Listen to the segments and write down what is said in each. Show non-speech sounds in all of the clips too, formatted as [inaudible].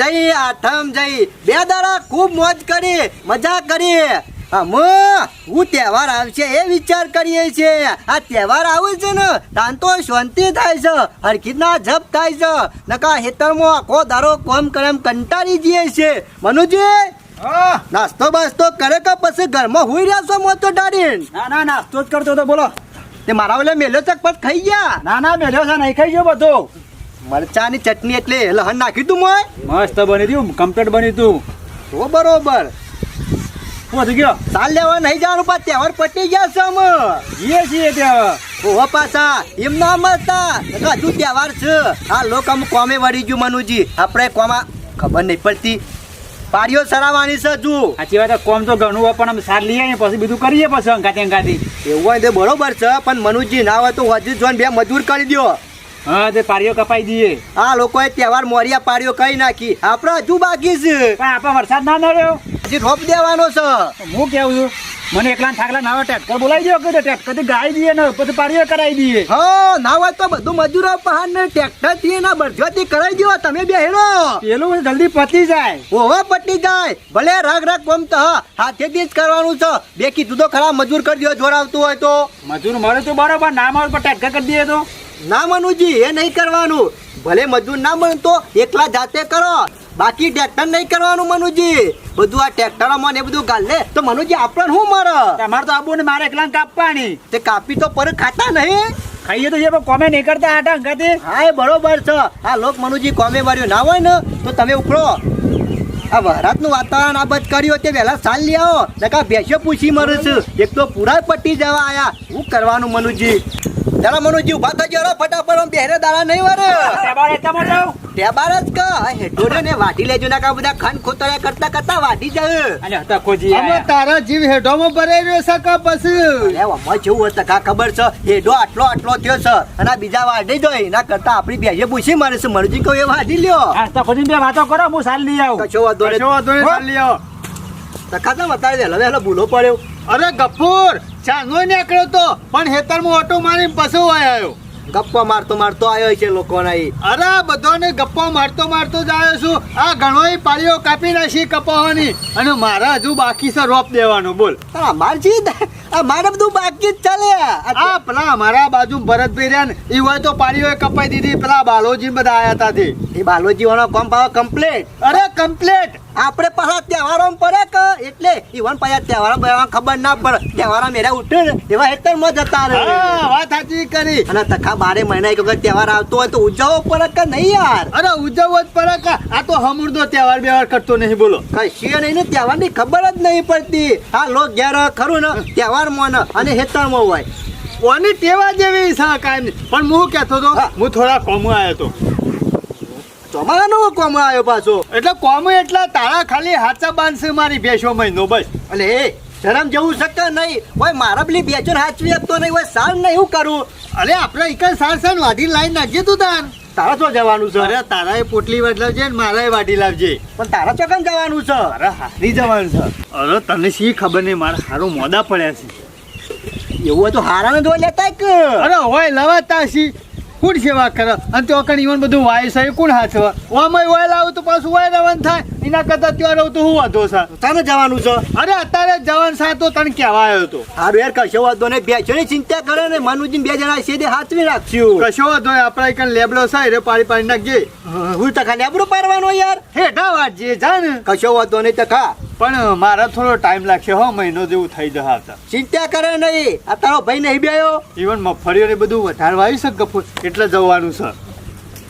જઈ આઠમ જઈ બે દાડા ખૂબ મોજ કરી મજા કરી. હું તહેવાર આવશે એ વિચાર કરીએ છીએ. આ તહેવાર આવે છે ને તાન તો શાંતિ થાય છે હરખીતના જપ થાય છે. નકા હેતરમાં આખો દારો કોમ કરે કંટાળી જઈએ છે મનુજી નાસ્તો બાસ્તો કરે કે પછી ઘરમાં હુઈ રહ્યા છો મોતો ડાડીન ના ના નાસ્તો જ કરતો તો બોલો. તે મારા ઓલે મેલ્યો ચકપટ ખાઈ ગયા? ના ના મેલ્યો છે નહીં ખાઈ ગયો બધું. મરચાની ચટણી એટલે લહણ નાખ્યું તું મોય? મસ્ત બની તું કમ્પ્લીટ બની તું. તો બરોબર. થઈ ગયો સાલ લેવા નહીં જવાનું પણ તહેવાર પટી ગયા છે અમે. જઈએ છીએ ત્યાં. ઓહો પાછા એમ ના મળતા. હજુ તહેવાર છે. આ લોકો અમુક કોમે વળી ગયું મનુજી. આપણે કોમા ખબર નહીં પડતી. પારીઓ સરાવાની છે હજુ. સાચી વાત કોમ તો ઘણું હોય પણ અમે સાર લઈએ ને પછી બીજું કરીએ પછી અંકાતી અંકાતી એવું હોય તો બરોબર છે પણ મનુજી ના હોય તો હજી જોઈને બે મજૂર કરી દો હા તે પારીઓ કપાઈ દઈએ આ લોકોએ તહેવાર મોરિયા પાડીઓ કઈ નાખી? આપણે હજુ બાકી છે. પણ આપણે વરસાદ ના નડ્યો હજી રોપ દેવાનો છે. હું કેવું છું? મને એકલા થાકલા ના ટ્રેક્ટર બોલાવી દો કે ટ્રેક્ટરથી ગાઈ દઈએ ને પછી પારીઓ કરાવી દઈએ. હા ના હોય તો બધું મજૂરો પહાડ ને ટ્રેક્ટરથી ના બરજોથી કરાવી દો તમે બે હેરો પેલું જલ્દી પતી જાય. ઓહો પટી જાય. ભલે રાગ રાગ કોમ તો હાથે જ કરવાનું છે. બે કીધું તો ખરા મજૂર કરી દો જોડાવતું હોય તો. મજૂર મળે તો બરોબર ના મળે પણ ટ્રેક્ટર કરી દઈએ તો. ના મનુજી એ નહીં કરવાનું. ભલે મજૂર ના મળે તો એકલા જાતે કરો. બાકી ટ્રેક્ટર નહીં કરવાનું મનુજી. બધું આ ટ્રેક્ટરમાં એ બધું ગાલ. લે તો મનુજી આપણને શું મારે તમારે તો આબુ ને મારે એકલા કાપવાની. તે કાપી તો પર ખાતા નહીં. ખાઈએ તો જે કોમે નહીં કરતા આટા અંગાતે હા એ બરોબર છે. આ લોક મનુજી કોમે માર્યો ના હોય ને તો તમે ઉકળો આ વરાતનું વાતાવરણ આ બધ કર્યું તે વહેલા સાલ લઈ આવો. નકા ભેંસો પૂછી મરે છે. એક તો પૂરા પટી જવા આયા. શું કરવાનું મનુજી? ચાલો મનુજી ઊભા થઈ ગયો ફટાફટ આમ બેહરે દાડા નહીં વરે. ટેબાળ એટલામાં જાઉં ટેબાર જ ક. હેઠોડે ને વાઢી લેજો નકા બધા ખંડ ખોતરે કરતા કરતા વાઢી જાય. અને હતા કોજી અમે તારા જીવ હેઠોમાં ભરાઈ રહ્યો છે કે પછી? અરે આમાં જેવું હતા કા ખબર છે? હેડો આટલો આટલો થયો છે. અને બીજા વાઢી જો એના કરતા આપણી બેહે પૂછી મારે છે મરજી કહું એ વાઢી લ્યો. નાસ્તા ખોજી બે વાતો કરો હું સાલ લઈ આવું. કશો વાંધો નહીં. કશો વાંધો નહીં, હો? ચાલી આવો. તખાતા બતાવી દે હવે એટલે ભૂલો પડ્યો. અરે ગફૂર ચાંદો નીકળ્યો તો પણ હેતરમાં ઓટો મારીને પછી આવ્યો ગપ્પા મારતો મારતો આવ્યો છે લોકોના એ અરે બધાને ગપ્પા મારતો મારતો જ આવ્યો છું. આ ઘણોય પાળીઓ કાપી નાખી કપાવાની અને મારા હજુ બાકી છે રોપ દેવાનો બોલ. હા મારજી આ મારે બધું બાકી જ ચાલે આ. પેલા અમારા બાજુ ભરતભાઈ રહ્યા ને એ હોય તો પાળીઓ કપાઈ દીધી. પેલા બાલોજી બધા આવ્યા હતા એ બાલોજી વાળો કોમ પાવા કમ્પ્લીટ અરે કમ્પ્લેટ આપણે પાછા તહેવારો પડે કે એટલે? ઈવન પાછા તહેવારો ખબર ના પડે. તહેવારો મેરા ઉઠે ને એવા હેતરમાં જતા રહે. વાત સાચી કરી. અને તખા બારે મહિના એક વખત તહેવાર આવતો હોય તો ઉજવવો પડે કે નહીં યાર? અરે ઉજવવો જ પડે કે આ તો હમુરદો તહેવાર બેવાર કરતો નહીં બોલો. કશી નહીં ને તહેવારની ખબર જ નહીં પડતી. આ લોક ઘેર ખરું ને તહેવારમાં અને હેતરમાં હોય. ઓની ટેવા જેવી છે પણ હું કહેતો હતો હું. થોડા કોમો આવ્યો હતો ચોમાસાનો કોમ આવ્યો પાછો. એટલે કોમો એટલા તારા ખાલી હાચા બાંધશે મારી ભેંસો મહિનો બસ. અને એ શરમ જેવું શક્ય નહીં? હોય મારા પેલી બેચો હાચવી આપતો નહીં હોય સાર નહીં હું કરું? અરે આપણે એક સાર સાર વાઢી લાઈન નાખીએ તું તાર. તારા તો જવાનું છે? અરે તારા એ પોટલી વાટલાવજે ને મારા એ વાઢી લાવજે. પણ તારા ચોકન જવાનું છે? અરે હારી જવાનું છે. અરે તને શી ખબર નહીં? મારા હારું મોદા પડ્યા છે. એવું હોય તો હારાને ધોઈ લેતા કે અરે હોય લવાતા શી? કોણ સેવા કરે? અને તો કણ ઈવન બધું વાય છે કોણ હાચવા ઓમાં વાય લાવું તો પાછું વાય રવાન થાય. એના કરતા ત્યાં રહું તો હું વાંધો છે? તને જવાનું છે? અરે અત્યારે જવાન સા તો તને કહેવા આવ્યો હતો. હારું યાર કશો વાંધો નહીં. જણી ચિંતા કરે ને મનુજીન બે જણા છે તે હાથવી રાખશું કશો વાંધો નહીં આપણા કણ લેબડો છે રે પાડી પાડી નાખજે. હું તો ખાલી આબરૂ પાડવાનો યાર. હેઠા વાત જે ને કશો વાંધો નહીં તો ખા. પણ મારે થોડો ટાઈમ લાગશે હો મહિનો જેવું થઈ જશે આવતા ચિંતા કરે નહીં. આ તારો ભાઈ નહીં બેયો ઇવન મગફળીઓ ને બધું વધારે વાવી છે કપૂર એટલે જવાનું છે.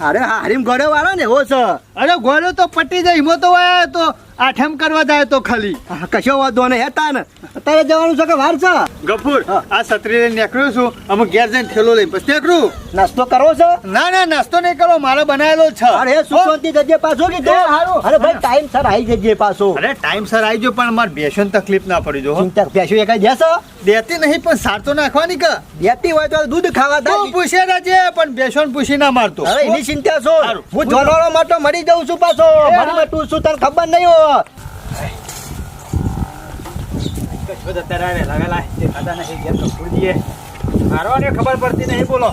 અરે હારીમ ઘોડે વાળો ને હો છે અરે ગોળો તો પટી જાય હિમો તો વાયા તો આઠમ કરવા જાય તો ખાલી. કશો વાંધો નહીં હેતા ને અત્યારે જવાનું છે કે વાર છે? ગફુર આ છત્રી લઈને નીકળ્યો છું. અમે ઘેર જઈને થેલો લઈને પછી નીકળું. નાસ્તો કરવો છે? ના ના નાસ્તો નહીં કરો. મારે બનાવેલો છે. અરે સુશોંતી જજે પાછો કે તો હારું. અરે ભાઈ ટાઈમ સર આવી જજે પાછો. અરે ટાઈમ સર આવી જો પણ મારે બેસન તકલીફ ના પડી જો. ચિંતા પેશું એક જ જશો દેતી નહીં પણ સાર તો નાખવાની કે. દેતી હોય તો દૂધ ખાવા થાય પૂછે રાજે પણ બેસન પૂછી ના મારતો. અરે એની ચિંતા છો હું જોનવાળો માટે મરી જાઉં છું પાછો. મરી હા. છું તને ખબર નહીં હો મારો ને ખબર પડતી નહીં બોલો.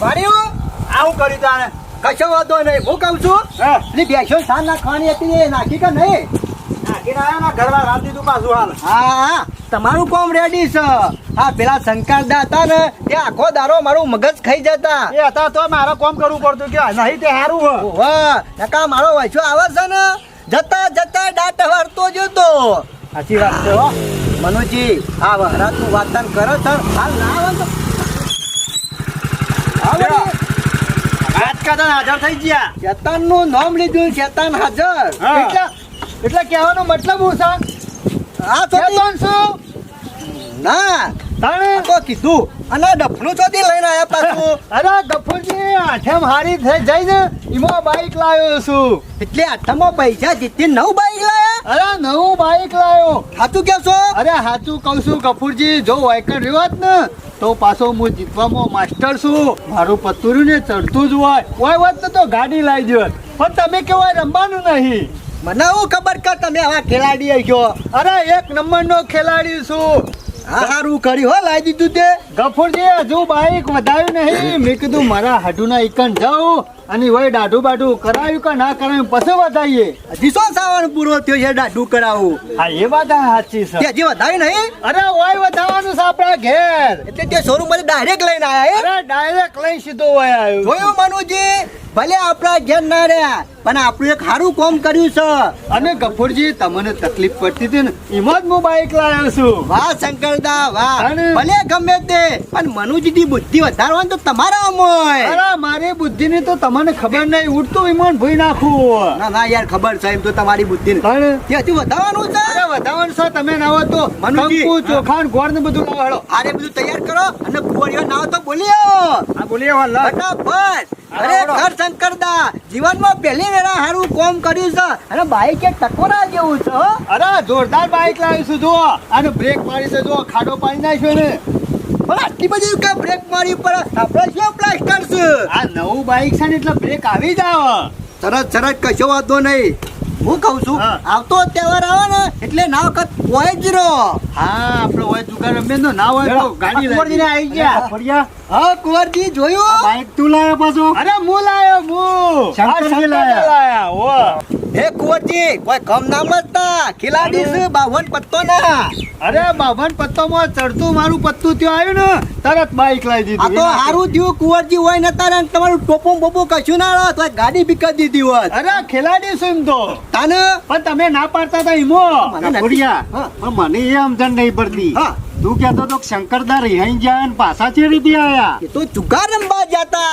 વાર્યું આવું કર્યું તાણે? કશો વાંધો નહીં હું કહું છું હા? બેસો સાન નાખવાની હતી એ નાખી કે નહીં? નાખીને આયા ના ઘરમાં રાત દીધું પાછું હાલ. હા તમારું કોમ રેડી છે. હા પેલા શંકર હતા ને તે આખો દારો મારું મગજ ખાઈ જતા. એ હતા તો મારે કોમ કરવું પડતું કે નહીં તે સારું હો. નકા મારો વાંચો આવે છે ને? જતા જતા દાંત વાળતો જતો. સાચી વાત છે હો. મનોજી આ વહરાતનું વાતન કરો સર હાલ ના વાંધો હાજર થઈ ગયા. શેતાનનું નામ લીધું શેતાન હાજર. એટલે એટલે કહેવાનો મતલબ હું છે? આ ના. તાણે? તો કીધું. અને ડફનું ચોથી લઈને આયા પાછું. [laughs] અરે ગફુરજી આઠેમ હારી થઈ જાય ને એમાં બાઈક લાવ્યો છું. એટલે આઠમાં પૈસા જીતી નવ બાઈક લાયા? અરે નવું બાઈક લાવ્યો સાચું કેશો અરે સાચું કહું છું ગફુરજી જો વાયકર રહ્યો હોત ને તો પાછો હું જીતવામાં માસ્ટર છું. મારું પતુર્યું ને ચડતું જ હોય. હોય વાત તો ગાડી લાવી દો. પણ તમે કેવાય રમવાનું નહીં. મને હું ખબર કે તમે આવા ખેલાડી ગયો અરે એક નંબરનો ખેલાડી છું. સારું કર્યું હો લાવી દીધું તે. ગફુરજી હજુ બાઈક વધાર્યું નહીં. મેં કીધું મારા હાડુના ઇકન જાઉં અને વય દાઢું બાઢું કરાયું કે ના કરાયું પછી વધારીએ. હજી શું સાવન પૂરો થયો છે દાડું કરાવું હા એ વાત સાચી છે. હજી વધારે નહીં? અરે ઓય વધારવાનું છે આપણા ઘેર. એટલે તે શોરૂમમાંથી ડાયરેક્ટ લઈને આયા અરે ડાયરેક્ટ લઈ સીધો વય આવ્યો. જોયું મનુજી? ભલે આપણા ઘેર ના રહ્યા પણ આપણું એક સારું કામ કર્યું છે. અને ગફુરજી તમને તકલીફ પડતી હતી ને એમાં જ હું બાઈક લાવ્યો છું. વાહ શંકરદા વાહ. ભલે ગમે તે પણ મનુજીની બુદ્ધિ વધારવાની તો તમારા અમોય અરે મારી બુદ્ધિ ની તો તમને ખબર નહીં ઉડતું વિમાન ભૂઈ નાખું ના ના યાર ખબર છે એમ તો તમારી બુદ્ધિ પણ તે હજુ વધારવાનું છે? અરે વધાવન છે તમે ના હોય તો મનુજી. કંકુ ગોળ ને બધું લાવો આરે બધું તૈયાર કરો અને કુંવરીઓ ના તો બોલીઓ આ બોલીઓ ફટાફટ. અરે હાલો. ઘર કરતા. જીવનમાં પહેલી વેળા સારું કોમ કર્યું છે. અને બાઇક એક ટકોરા જેવું છે અરે જોરદાર બાઈક લાવીશું જુઓ. અને બ્રેક મારી છે જુઓ. ખાડો પાડી નાખ્યો ને પણ આટલી બધી કે બ્રેક મારી પર આપણે શું પ્લાસ્ટર છે? આ નવું બાઇક છે ને એટલે બ્રેક આવી જાવ. સરસ સરસ કશો વાંધો નહીં. હું કહું છું. આવતો તહેવાર આવે ને એટલે ના વખત હોય જ રહો. હા આપણે હોય જુગાર રમે તો ના હોય તો ગાડી લઈ આવી ગયા. ફર્યા હા કુંવરજી જોયું? બાઈક તું લાયો પાછો? અરે હું લાયો હું. શંકરજી લાયા. લાયા ઓ હે કુંવરજી કોઈ કમ ના. મતતા ખિલાડી છે બાવન પત્તો ના અરે બાવન પત્તોમાં ચડતું મારું પત્તું ત્યાં આવ્યું ને તરત બાઈક લાવી આ તો દીધું સારું થયું કુંવરજી હોય ને તારે તમારું ટોપો બોપો કશું ના રહો તો ગાડી બી કરી દીધી હોત. અરે ખેલાડી છું એમ તો. તાને? પણ તમે ના પાડતા હતા ઈમો મને નથી. ફર્યા હા. પણ મને એ સમજણ નહીં પડતી. હા. તું કહેતો તો શંકરદા રિહાઈ ગયા ને પાછા ચેડી રીતે આયા. એ તો જુગાર રમવા જતા.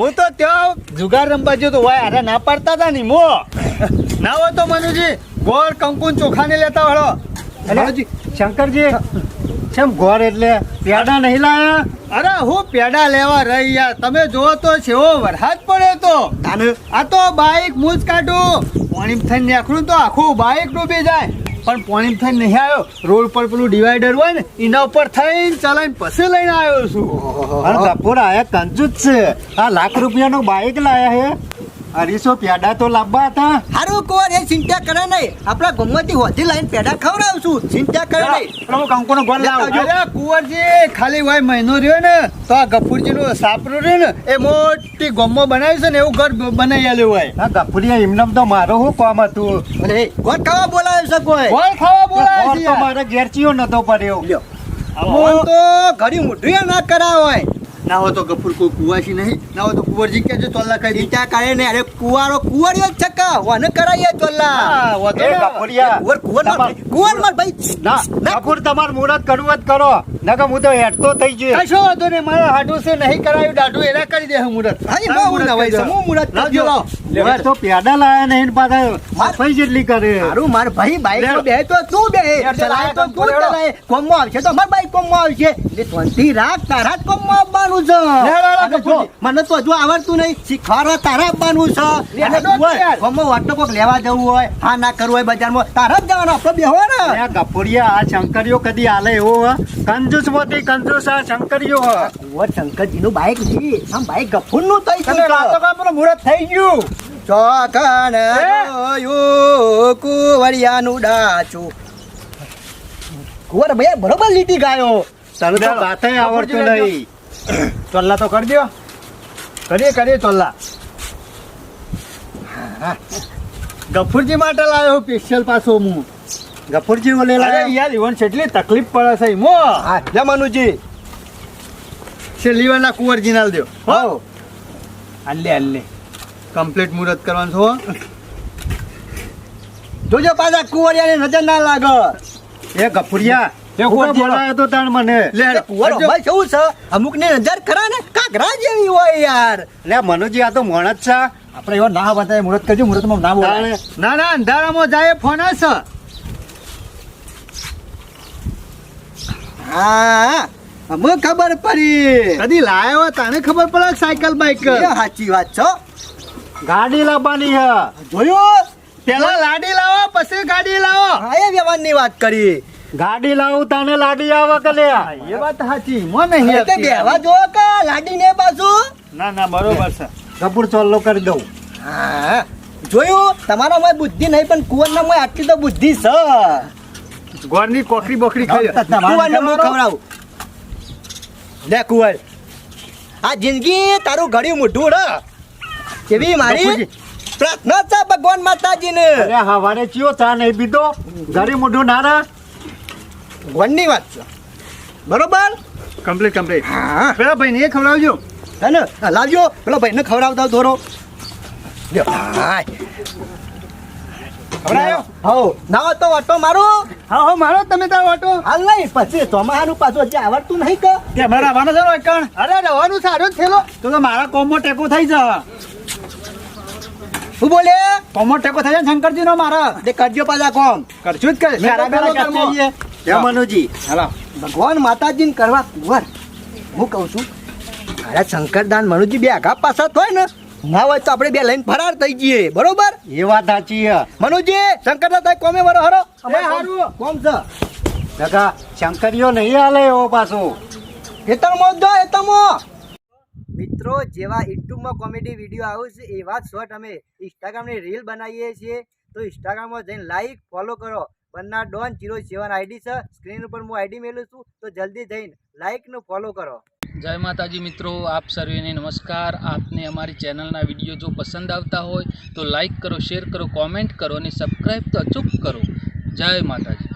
હું તો ત્યાં જુગાર રમવા ગયો તો વાય અરે ના પાડતા હતા ને મો. ના હોય તો મનુજી ગોળ કંકુન ને ચોખા ને લેતા વાળો. અરે શંકરજી કેમ ગોળ એટલે? પેડા નહીં લાયા? અરે હું પેડા લેવા રહી યાર. તમે જોવો તો છેવો વરસાદ પડે તો. તાને આ તો બાઈક મૂજ કાઢું. પોણીમ થઈને નીકળું તો આખું બાઈક ડૂબી જાય. પણ પોણી થઈને નહીં આવ્યો. રોડ પર પેલું ડિવાઈડર હોય ને એના ઉપર થઈને ચલાવીને પછી લઈને આવ્યો છું. અને બપોર આયા કંજૂસ છે. આ લાખ રૂપિયાનો બાઈક લાયા હે અઢીસો પેડા તો લાવવા હતા? હારું કોર એ ચિંતા કરે નહીં. આપણા ગમતી હોધી લાઈન પેડા ખવડાવશું ચિંતા કરે નહીં. પ્રભુ કંકુનો ગોળ લાવો? અરે કુંવરજી ખાલી ભાઈ મહિનો રહ્યો ને તો આ ગફુરજી નું સાપરો રહ્યો ને એ મોટી ગમો બનાવ્યું છે ને એવું ઘર બનાવી આલ્યું હોય. હા કપૂરિયા એમનામ તો મારો શું કામ હતું. અરે ગોળ ખાવા બોલાવી છે કોઈ? ગોળ ખાવા બોલાવે છે. મારે ઘેરચીઓ નતો પડ્યો. લ્યો. આવો. તો ઘડી મોઢું ના કરાવે ના હોય તો ગફુર કોઈ કુવાસી નહીં. ના હોય તો કુંવરજી કેજો ચોલ્લા કરી દી. કાઢે નહીં. ને અરે કુવારો કુંવરિયો જ છે કા? વન કરાઈએ ચોલ્લા. કુંવર કુંવર કુંવર માર ભાઈ. ના કપૂર તમાર મુરત કરવું કરો. નકર હું તો હેઠતો થઈ ગયો. કશો વાંધો નહીં મારા હાડું છે નહીં કરાયું દાઢું એના કરી દે હું મુરત. હા, એમાં હું નવાઈ છું. હું મુરત. કરજો. એ તો પેડા લાયા નહીં પાછા માફાઈ જેટલી કરે. મારું માર ભાઈ બાઈક. બે તો તું બે ચલાય તો તું ચલાય કોમમાં આવશે તો માર બાઈક કોમમાં આવશે. એટલે શાંતિ રાખ તારા જ કોમમાં આવવાનું છે. મને તો હજુ આવડતું નહીં. શીખવાડવા તારા આવવાનું છે. કોમમાં વાટો કોક લેવા જવું હોય હા ના કરવું હોય બજારમાં તારા જ જવાનું આપણે બેહો. ને આ ગફુરિયા આ શંકરીઓ કદી આલે એવો કંજુસ મોતી કંજુસ આ શંકરીઓ ઓ શંકરજી નું બાઈક જી આમ બાઈક ગફુરનું થઈ ગયું રાતો ગયું નું મુહૂર્ત થઈ ગયું. ચોકણ જોયું કુંવરિયાનું ડાચું. કુંવર ભાઈ બરોબર લીટી ગાયો. તને તો. ગાતે આવડતું નહીં. ચોલ્લા તો કરી દો કરીએ કરીએ ચોલ્લા. ગફુરજી માટે લાવ્યો સ્પેશિયલ પાછો હું. ગફુરજી ઓલે અરે યાર ઈવન કેટલી તકલીફ પડે છે મો. હા લે મનુજી. છે લીવાના કુંવરજી નાલ દો હો. અલ્લે અલ્લે કમ્પ્લીટ મુહૂર્ત કરવાનું છો જોજો પાછા કુંવરિયાની નજર ના લાગે. એ ગફુરિયા એ કોણ. બોલાયો તો તાણ મને. લે એ ભાઈ શું છે? અમુક ને નજર ખરા ને? કાકરા જેવી હોય યાર. લે મનુજી આ તો મોણ જ છે. આપણે એવો ના બતાય મુહૂર્ત કરજો મુહૂર્તમાં ના બોલાય. ના ના અંધારામાં જાય ફોન હશે હા. અમને ખબર પડી. કદી લાયો તાને ખબર પડે સાયકલ બાઈક? સાચી વાત છો. ગાડી લાવવાની છે જોયું? પેલા લાડી લાવો પછી ગાડી લાવો. હા એ વ્યવહારની વાત કરી. ગાડી લાવું તને લાડી આવે કે લે? એ વાત સાચી મો નહીં એટલે બેવા જો કે લાડીને બાજુ. ના ના બરોબર છે. કપૂર ચોલ્લો કરી દઉં. હા. જોયું? તમારામાં બુદ્ધિ નહીં પણ કુંવરનામાં આટલી તો બુદ્ધિ છે. ગોળની કોકરી બોકરી ખાઈ. કુંવરને હું ખવડાવું? લે કુંવર. આ જિંદગી તારું ઘડી મોઢું ર કેવી મારી. પ્રાર્થના છે ભગવાન માતાજીને. અરે હવારે ચિયો ચા નહીં બીધો ઘડી મોઢું નારા ભગવાનની વાત છે. બરોબર? કમ્પ્લીટ કમ્પ્લીટ હા. પેલા ભાઈને એ ખવડાવજો. હે ને? હા, લાવજો. પેલો ભાઈને ખવડાવતા દોરો લ્યો હાય ખવડાવ્યો? હો ના તો ઓટો મારો. હા હો મારો તમે તારો ઓટો હાલ નહીં પછી ચોમાહાનું પાછું હજી આવડતું નહીં કે? કે અમારે આવવાનો છે એકણ અરે રવાનું સારું જ થયેલો. તો તો મારા કોમમાં ટેકો થઈ છે શું બોલે? કોમો ટેકો થઈ જાય શંકરજી નો મારા. તે કરજો પાછા કોમ. કરશું જ કરે બેરા કાચી આવીએ. જય મનુજી. હાલો. ભગવાન માતાજીને કરવા કુંવર હું કહું છું અરે શંકરદાન મનુજી બે આઘા પાછા થાય ને. ના હોય તો આપણે બે લઈને ફરાર થઈ જઈએ. બરોબર? એ વાત સાચી છે. મનુજી શંકર થાય કોમે વરો હરો? એ હારું. કોમ છે? કાકા શંકરિયો નહીં હાલે એવો પાછો. ખેતરમાં જ જો ખેતરમાં મિત્રો જેવા યુટ્યુબમાં કોમેડી વીડિયો આવે છે એવા જ શોર્ટ અમે ઇન્સ્ટાગ્રામની રીલ બનાવીએ છીએ તો ઇન્સ્ટાગ્રામમાં જઈને લાઈક ફોલો કરો. Banna don zero seven ID છે. સ્ક્રીન ઉપર હું આઈડી મેલું છું તો જલ્દી જઈને લાઈકનું ને ફોલો કરો. જય માતાજી મિત્રો, આપ સર્વેને નમસ્કાર. આપને અમારી ચેનલના વીડિયો જો પસંદ આવતા હોય તો લાઈક કરો, શેર કરો, કોમેન્ટ કરો અને સબસ્ક્રાઈબ તો અચૂક કરો. જય માતાજી.